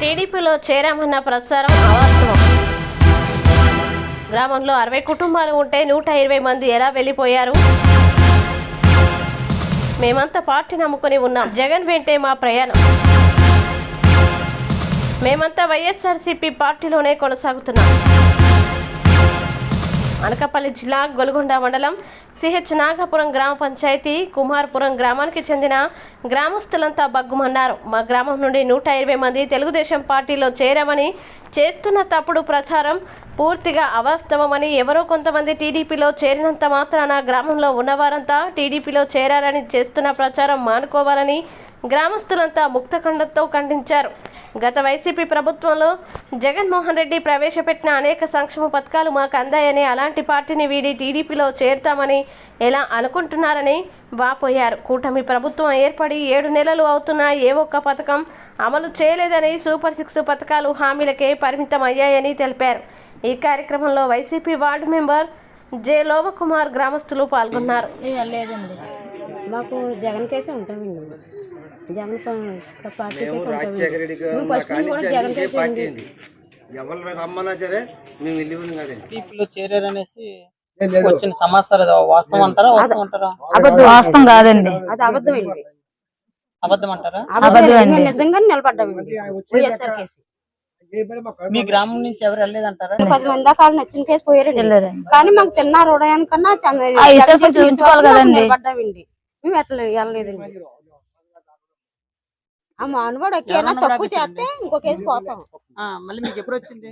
టీడీపీలో చేరామన్న ప్రచారం అవాస్తవం. గ్రామంలో అరవై కుటుంబాలు ఉంటే నూట ఇరవై మంది ఎలా వెళ్ళిపోయారు? మేమంతా పార్టీ నమ్ముకొని ఉన్నాం. జగన్ వెంటే మా ప్రయాణం. మేమంతా వైఎస్ఆర్సీపీ పార్టీలోనే కొనసాగుతున్నాం. అనకాపల్లి జిల్లా గొల్గొండ మండలం సిహెచ్ నాగాపురం గ్రామ పంచాయతీ కుమార్పురం గ్రామానికి చెందిన గ్రామస్తులంతా బగ్గుమన్నారు. మా గ్రామం నుండి నూట ఇరవై మంది తెలుగుదేశం పార్టీలో చేరామని చేస్తున్న తప్పుడు ప్రచారం పూర్తిగా అవాస్తవమని ఎవరో కొంతమంది టీడీపీలో చేరినంత మాత్రాన గ్రామంలో ఉన్నవారంతా టీడీపీలో చేరారని చేస్తున్న ప్రచారం మానుకోవాలని గ్రామస్తులంతా ముక్తఖండంతో ఖండించారు. గత వైసీపీ ప్రభుత్వంలో జగన్మోహన్ రెడ్డి ప్రవేశపెట్టిన అనేక సంక్షేమ పథకాలు మాకు అందాయని అలాంటి పార్టీని వీడి టీడీపీలో చేరుతామని ఎలా అనుకుంటున్నారని వాపోయారు. కూటమి ప్రభుత్వం ఏర్పడి ఏడు నెలలు అవుతున్నా ఏ ఒక్క పథకం అమలు చేయలేదని సూపర్ సిక్స్ పథకాలు హామీలకే పరిమితం అయ్యాయని తెలిపారు. ఈ కార్యక్రమంలో YCP ward member J Lomakumar గ్రామస్తులు పాల్గొన్నారు. లేదండి. మాకు జగన్ కేసే ఉంటామండి. జగన్ పార్టీ ఫస్ట్ కూడా జగన్ ఎవరు రమ్మన్నా సరే మేము వెళ్ళి కదండి. చేరారనేసి వచ్చిన సమాచారం వాస్తవం అంటారా వాస్తవం అంటారా? అబద్ధం. వాస్తవం కాదండి. అది అబద్ధం అండి. అబద్ధం అంటారా? అబద్ధం నిజంగా వైఎస్ఆర్ కేసు. మీ గ్రామం నుంచి ఎవరు వెళ్ళలేదంటారా? పది మంది దాకా నచ్చిన కేసు వెళ్ళారండి. కానీ మాకు తిన్నారు ఉదయానికన్నా కదండి. మేము ఎట్లా వెళ్ళలేదండి. ఆ మానవాడు ఒకేనా తక్కువ చేస్తే ఇంకో కేసు పోతాం. ఆ, మళ్ళీ మీకు ఎప్పుడు వచ్చింది?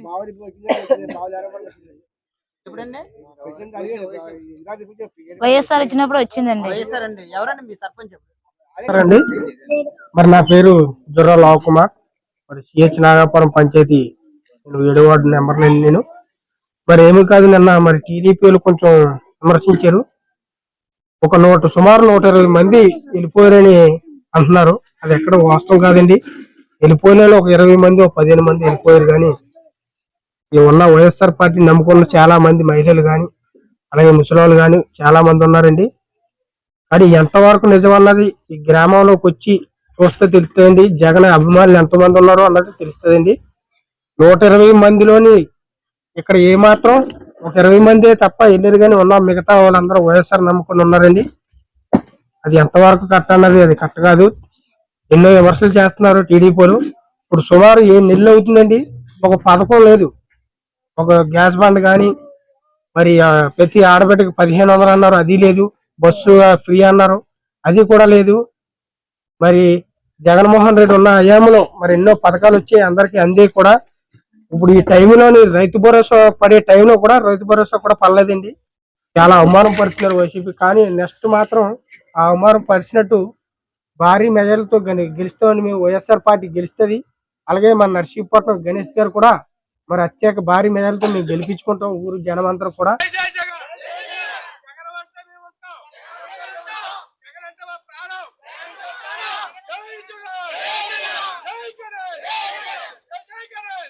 ఎప్పుడండి? వైఎస్ఆర్ వచ్చినప్పుడు వచ్చిందండి. వైఎస్ఆర్ అండి. ఎవరండి మీ సర్పంచ్? ఎవరు? అండి మరి నా పేరు జుర్రా లావ్ కుమార్. మరి సిహెచ్ నాగాపురం పంచాయతీ నేను ఏడో వార్డు నెంబర్ నేను నేను. మరి ఏమి కాదు నిన్న మరి టీడీపీలు కొంచెం విమర్శించారు. ఒక నూట సుమారు నూట ఇరవై మంది వెళ్ళిపోయారని అంటున్నారు. అది ఎక్కడ వాస్తవం కాదండి. వెళ్ళిపోయిన ఒక ఇరవై మంది ఒక పదిహేను మంది వెళ్ళిపోయారు కానీ ఈ ఉన్న వైఎస్ఆర్ పార్టీ నమ్ముకున్న చాలా మంది మహిళలు కానీ అలాగే ముసలాళ్ళు కానీ చాలా మంది ఉన్నారండి. అది ఎంతవరకు నిజమన్నది ఈ గ్రామంలోకి వచ్చి చూస్తే తెలుస్తుందండి. జగన్ అభిమానులు ఎంతమంది ఉన్నారో అన్నది తెలుస్తుందండి. నూట ఇరవై మందిలోని ఇక్కడ ఏమాత్రం ఒక ఇరవై మందే తప్ప వెళ్ళారు కానీ ఉన్న మిగతా వాళ్ళందరూ వైఎస్ఆర్ నమ్ముకుని ఉన్నారండి. అది ఎంతవరకు కరెక్ట్ అన్నది అది కరెక్ట్ కాదు. ఎన్నో విమర్శలు చేస్తున్నారు టీడీపీలు. ఇప్పుడు సుమారు ఏ నెలలు అవుతుందండి. ఒక పథకం లేదు. ఒక గ్యాస్ బండ్ కానీ మరి ప్రతి ఆడబిడ్డకి పదిహేను వందలు అన్నారు. అది లేదు. బస్సు ఫ్రీ అన్నారు. అది కూడా లేదు. మరి జగన్మోహన్ రెడ్డి ఉన్న హయాంలో మరి ఎన్నో పథకాలు వచ్చి అందరికీ అందే కూడా. ఇప్పుడు ఈ టైంలోని రైతు భరోసా పడే టైంలో కూడా రైతు భరోసా కూడా పర్లేదండి చాలా అవమానం పడుతున్నారు వైసీపీ. కానీ నెక్స్ట్ మాత్రం ఆ అవమానం పరిచినట్టు భారీ మెజార్టీతో గెలుస్తామని మేము వైఎస్ఆర్ పార్టీ గెలుస్తుంది. అలాగే మన నర్సీపట్నం గణేష్ గారు కూడా మరి అత్యక భారీ మెజార్టీతో మేము గెలిపించుకుంటాం ఊరు జనం కూడా.